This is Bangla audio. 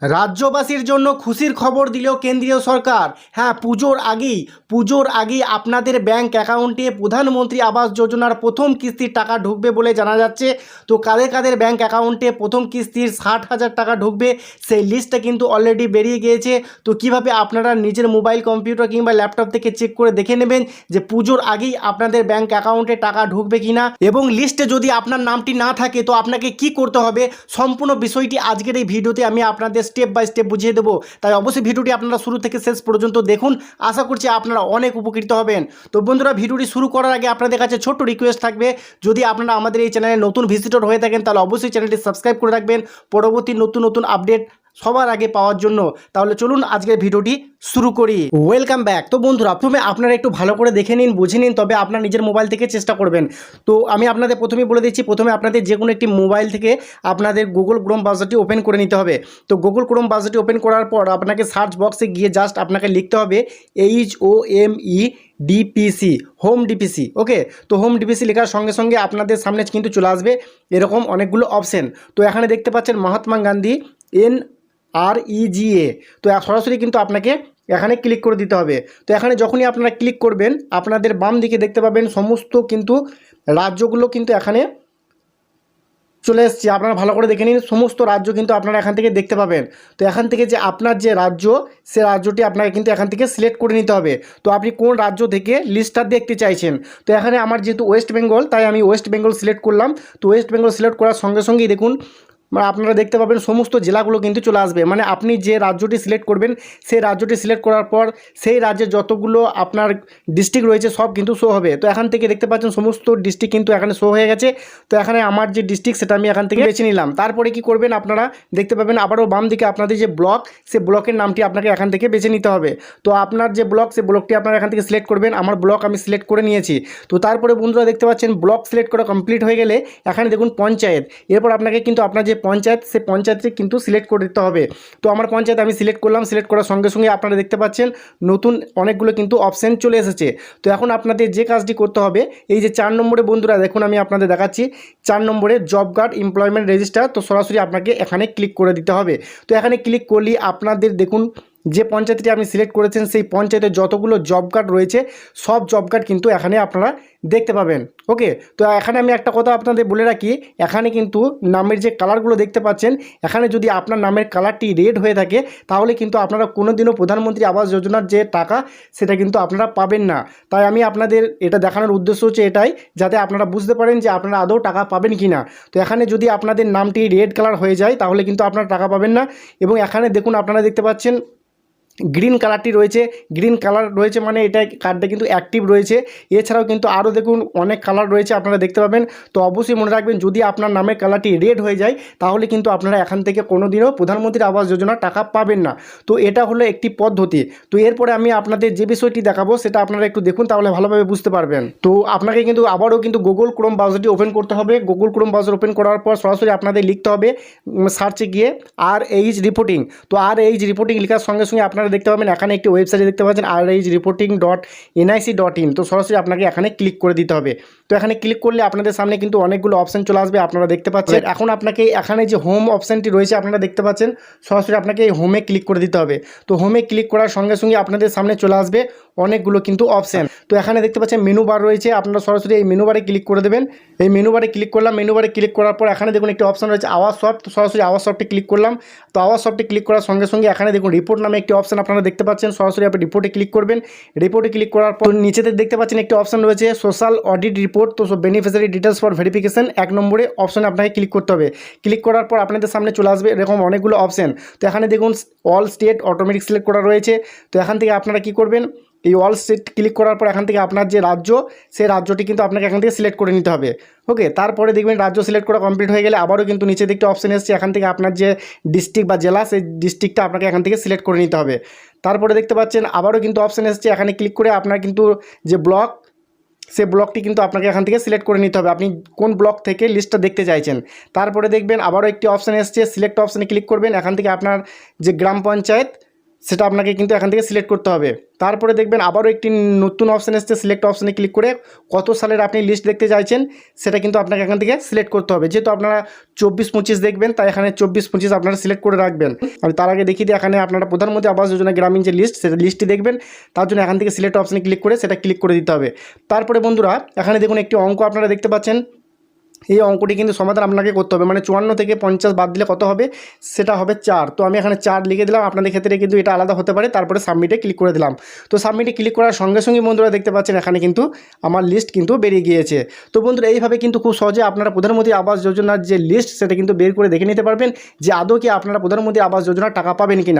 রাজ্যবাসীর জন্য খুশির খবর দিল কেন্দ্রীয় সরকার। হ্যাঁ পুজোর আগেই পুজোর আগেই আপনাদের ব্যাংক অ্যাকাউন্টে প্রধানমন্ত্রী আবাস যোজনার প্রথম কিস্তির টাকা ঢুকবে বলে জানা যাচ্ছে। তো কাদের কাদের ব্যাংক অ্যাকাউন্টে প্রথম কিস্তির ষাট হাজার টাকা ঢুকবে, সেই লিস্টটা কিন্তু অলরেডি বেরিয়ে গিয়েছে। তো কীভাবে আপনারা নিজের মোবাইল, কম্পিউটার কিংবা ল্যাপটপ থেকে চেক করে দেখে নেবেন যে পুজোর আগেই আপনাদের ব্যাংক অ্যাকাউন্টে টাকা ঢুকবে কিনা? এবং লিস্টে যদি আপনার নামটি না থাকে, তো আপনাকে কি করতে হবে? সম্পূর্ণ বিষয়টি আজকের এই ভিডিওতে আমি আপনাদের স্টেপ বাই স্টেপ বুঝিয়ে দেবো। তাই অবশ্যই ভিডিওটি আপনারা শুরু থেকে শেষ পর্যন্ত দেখুন। আশা করছি আপনারা অনেক উপকৃত হবেন। তো বন্ধুরা, ভিডিওটি শুরু করার আগে আপনাদের কাছে ছোট্ট রিকোয়েস্ট থাকবে। যদি আপনারা আমাদের এই চ্যানেলে নতুন ভিজিটর হয়ে থাকেন, তাহলে অবশ্যই চ্যানেলটি সাবস্ক্রাইব করে রাখবেন। পরবর্তী নতুন নতুন আপডেট সবার আগে পাওয়ার জন্য। তাহলে চলুন আজকের ভিডিওটি শুরু করি। ওয়েলকাম ব্যাক তো বন্ধুরা, প্রথমে আপনারা একটু ভালো করে দেখে নিন, বুঝে নিন, তবে আপনার নিজের মোবাইল থেকে চেষ্টা করবেন। তো আমি আপনাদের প্রথমেই বলে দিচ্ছি, প্রথমে আপনাদের যে কোনো একটি মোবাইল থেকে আপনাদের গুগল ক্রোম ব্রাউজারটি ওপেন করে নিতে হবে। তো গুগল ক্রোম ব্রাউজারটি ওপেন করার পর আপনাকে সার্চ বক্সে গিয়ে জাস্ট আপনাকে লিখতে হবে H O M E DPC home DPC okay তো হোম ডিপিসি লেখার সঙ্গে সঙ্গে আপনাদের সামনে কিন্তু চলে আসবে। এরকম অনেকগুলো অপশন তো এখানে দেখতে পাচ্ছেন Mahatma Gandhi N R EGA তো সরাসরি কিন্তু আপনাকে এখানে ক্লিক করে দিতে হবে। তো এখানে যখনই আপনারা ক্লিক করবেন, আপনাদের বাম দিকে দেখতে পাবেন সমস্ত কিন্তু রাজ্যগুলো কিন্তু এখানে চলে এসছে। আপনারা ভালো করে দেখে নিন, সমস্ত রাজ্য কিন্তু আপনারা এখান থেকে দেখতে পাবেন। তো এখান থেকে যে আপনার যে রাজ্য, সে রাজ্যটি আপনাকে কিন্তু এখান থেকে সিলেক্ট করে নিতে হবে। তো আপনি কোন রাজ্য থেকে লিস্টটা দেখতে চাইছেন? তো এখানে আমার যেহেতু ওয়েস্ট বেঙ্গল তাই আমি ওয়েস্ট বেঙ্গল সিলেক্ট করলাম। তো ওয়েস্ট বেঙ্গল সিলেক্ট করার সঙ্গে সঙ্গেই দেখুন আপনারা দেখতে পাবেন সমস্ত জেলাগুলো কিন্তু চলে আসবে। মানে আপনি যে রাজ্যটি সিলেক্ট করবেন, সেই রাজ্যটি সিলেক্ট করার পর সেই রাজ্যে যতগুলো আপনার ডিস্ট্রিক্ট রয়েছে, সব কিন্তু শো হবে। তো এখান থেকে দেখতে পাচ্ছেন সমস্ত ডিস্ট্রিক্ট কিন্তু এখানে শো হয়ে গেছে। তো এখানে আমার যে ডিস্ট্রিক্ট সেটা আমি এখান থেকে বেছে নিলাম। তারপরে কি করবেন আপনারা? দেখতে পাবেন আবারও বাম দিকে আপনাদের যে ব্লক সে ব্লকের নামটি আপনাকে এখান থেকে বেছে নিতে হবে। তো আপনার যে ব্লক সে ব্লকটি আপনারা এখান থেকে সিলেক্ট করবেন। আমার ব্লক আমি সিলেক্ট করে নিয়েছি। তো তারপরে বন্ধুরা দেখতে পাচ্ছেন ব্লক সিলেক্ট করা কমপ্লিট হয়ে গেলে এখানে দেখুন পঞ্চায়েত। এরপর আপনাকে কিন্তু আপনার যে পঞ্চায়েত, সে পঞ্চায়েতে কিন্তু সিলেক্ট করে দিতে হবে। তো আমার পঞ্চায়েত আমি সিলেক্ট করলাম সিলেক্ট করার সঙ্গে সঙ্গে আপনারা দেখতে পাচ্ছেন, নতুন অনেকগুলো কিন্তু অপশান চলে এসেছে। তো এখন আপনাদের যে কাজটি করতে হবে, এই যে চার নম্বরে বন্ধুরা, দেখুন আমি আপনাদের দেখাচ্ছি, চার নম্বরে জব কার্ড এমপ্লয়মেন্ট রেজিস্টার তো সরাসরি আপনাকে এখানে ক্লিক করে দিতে হবে। তো এখানে ক্লিক করলেই আপনাদের দেখুন যে পঞ্চায়েতটি আপনি সিলেক্ট করেছেন, সেই পঞ্চায়েতের যতগুলো জব কার্ড রয়েছে, সব জব কার্ড কিন্তু এখানে আপনারা দেখতে পাবেন। ওকে তো এখানে আমি একটা কথা আপনাদের বলে রাখি, এখানে কিন্তু নামের যে কালারগুলো দেখতে পাচ্ছেন, এখানে যদি আপনার নামের কালারটি রেড হয়ে থাকে, তাহলে কিন্তু আপনারা কোনো দিনও প্রধানমন্ত্রী আবাস যোজনার যে টাকা, সেটা কিন্তু আপনারা পাবেন না। তাই আমি আপনাদের এটা দেখানোর উদ্দেশ্য হচ্ছে এটাই, যাতে আপনারা বুঝতে পারেন যে আপনারা আদৌ টাকা পাবেন কি না তো এখানে যদি আপনাদের নামটি রেড কালার হয়ে যায়, তাহলে কিন্তু আপনারা টাকা পাবেন না। এবং এখানে দেখুন, আপনারা দেখতে পাচ্ছেন গ্রিন কালারটি রয়েছে। গ্রিন কালার রয়েছে মানে এটা কার্ডটা কিন্তু অ্যাক্টিভ রয়েছে। এছাড়াও কিন্তু আরও দেখুন অনেক কালার রয়েছে আপনারা দেখতে পাবেন। তো অবশ্যই মনে রাখবেন, যদি আপনার নামের কালারটি রেড হয়ে যায়, তাহলে কিন্তু আপনারা এখান থেকে কোনো দিনও প্রধানমন্ত্রী আবাস যোজনার টাকা পাবেন না। তো এটা হলো একটি পদ্ধতি। তো এরপরে আমি আপনাদের যে বিষয়টি দেখাবো, সেটা আপনারা একটু দেখুন, তাহলে ভালোভাবে বুঝতে পারবেন। তো আপনাকে কিন্তু আবারও কিন্তু গুগল ক্রোম ব্রাউজারটি ওপেন করতে হবে। গুগল ক্রোম ব্রাউজার ওপেন করার পর সরাসরি আপনাদের লিখতে হবে সার্চে গিয়ে আর এইচ রিপোর্টিং তো আর এইচ রিপোর্টিং লেখার সঙ্গে সঙ্গে আপনারা দেখতে পাবেন এখানে একটি ওয়েবসাইটে দেখতে পাচ্ছেন R H reporting dot NIC dot in তো সরাসরি আপনাকে এখানে ক্লিক করে দিতে হবে। তো এখানে ক্লিক করলে আপনাদের সামনে কিন্তু অনেকগুলো অপশান চলে আসবে আপনারা দেখতে পাচ্ছেন। এখন আপনাকে এখানে যে হোম অপশানটি রয়েছে আপনারা দেখতে পাচ্ছেন সরাসরি আপনাকে এই হোমে ক্লিক করে দিতে হবে। তো হোমে ক্লিক করার সঙ্গে সঙ্গে আপনাদের সামনে চলে আসবে অনেকগুলো কিন্তু অপশান তো এখানে দেখতে পাচ্ছেন মেনু বার রয়েছে আপনারা সরাসরি এই মেনু বারে ক্লিক করে দেবেন। এই মেনু বারে ক্লিক করলাম মেনু বারে ক্লিক করার পর এখানে দেখুন একটি অপশান রয়েছে আওয়াজ সফট। তো সরাসরি আওয়াজ সফটে ক্লিক করলাম। তো আওয়াজ সফটে ক্লিক করার সঙ্গে সঙ্গে এখানে দেখুন রিপোর্ট নামে একটি অপশান আপনারা দেখতে পাচ্ছেন। সরাসরি আপনি রিপোর্টে ক্লিক করবেন। রিপোর্টে ক্লিক করার পর নিচেতে দেখতে পাচ্ছেন একটি অপশান রয়েছে সোশ্যাল অডিট রিপোর্ট তো বেনিফিশিয়ারি ডিটেলস ফর ভেরিফিকেশন এক নম্বরে অপশানে আপনাকে ক্লিক করতে হবে। ক্লিক করার পর আপনাদের সামনে চলে আসবে এরকম অনেকগুলো অপশান তো এখানে দেখুন অল স্টেট অটোমেটিক সিলেক্ট করা রয়েছে। তো এখান থেকে আপনারা কি করবেন? এই অল স্টেট ক্লিক করার পর এখান থেকে আপনার যে রাজ্য, সেই রাজ্যটি কিন্তু আপনাকে এখান থেকে সিলেক্ট করে নিতে হবে। ওকে তারপরে দেখবেন রাজ্য সিলেক্ট করা কমপ্লিট হয়ে গেলে আবারও কিন্তু নিচে দিকটা অপশন এসছে। এখান থেকে আপনার যে ডিস্ট্রিক্ট বা জেলা, সেই ডিস্ট্রিক্টটা আপনাকে এখান থেকে সিলেক্ট করে নিতে হবে। তারপরে দেখতে পাচ্ছেন আবারও কিন্তু অপশন এসছে। এখানে ক্লিক করে আপনার কিন্তু যে ব্লক সে ব্লকটি কিন্তু আপনাকে এখান থেকে সিলেক্ট করে নিতে হবে। আপনি কোন ব্লক থেকে লিস্টটা দেখতে চাইছেন? তারপরে দেখবেন আবারও একটি অপশান এসছে। সিলেক্ট অপশানে ক্লিক করবেন। এখান থেকে আপনার যে গ্রাম পঞ্চায়েত সেটা আপনাকে কিন্তু এখান থেকে সিলেক্ট করতে হবে। তারপরে দেখবেন আবারও একটি নতুন অপশান এসছে সিলেক্ট অপশানে ক্লিক করে কত সালের আপনি লিস্ট দেখতে চাইছেন, সেটা কিন্তু আপনাকে এখান থেকে সিলেক্ট করতে হবে। যেহেতু আপনারা চব্বিশ পঁচিশ দেখবেন, তাই এখানে চব্বিশ পঁচিশ আপনারা সিলেক্ট করে রাখবেন। আমি তার আগে দেখিয়ে দিই, এখানে আপনারা প্রধানমন্ত্রী আবাস যোজনা গ্রামীণ যে লিস্ট সেটা লিস্টটি দেখবেন, তার জন্য এখান থেকে সিলেক্ট অপশানে ক্লিক করে সেটা ক্লিক করে দিতে হবে। তারপরে বন্ধুরা, এখানে দেখুন একটি অঙ্ক আপনারা দেখতে পাচ্ছেন। এই অঙ্কটি কিন্তু সমাধান আপনাকে করতে হবে। মানে চুয়ান্ন থেকে পঞ্চাশ বাদ দিলে কত হবে? সেটা হবে চার। তো আমি এখানে চার লিখে দিলাম। আপনাদের ক্ষেত্রে কিন্তু এটা আলাদা হতে পারে। তারপরে সাবমিটে ক্লিক করে দিলাম। তো সাবমিটে ক্লিক করার সঙ্গে সঙ্গে বন্ধুরা দেখতে পাচ্ছেন, এখানে কিন্তু আমার লিস্ট কিন্তু বেরিয়ে গিয়েছে। তো বন্ধুরা, এইভাবে কিন্তু খুব সহজে আপনারা প্রধানমন্ত্রী আবাস যোজনার যে লিস্ট সেটা কিন্তু বের করে দেখে নিতে পারবেন যে আদৌ কি আপনারা প্রধানমন্ত্রী আবাস যোজনার টাকা পাবেন কিনা।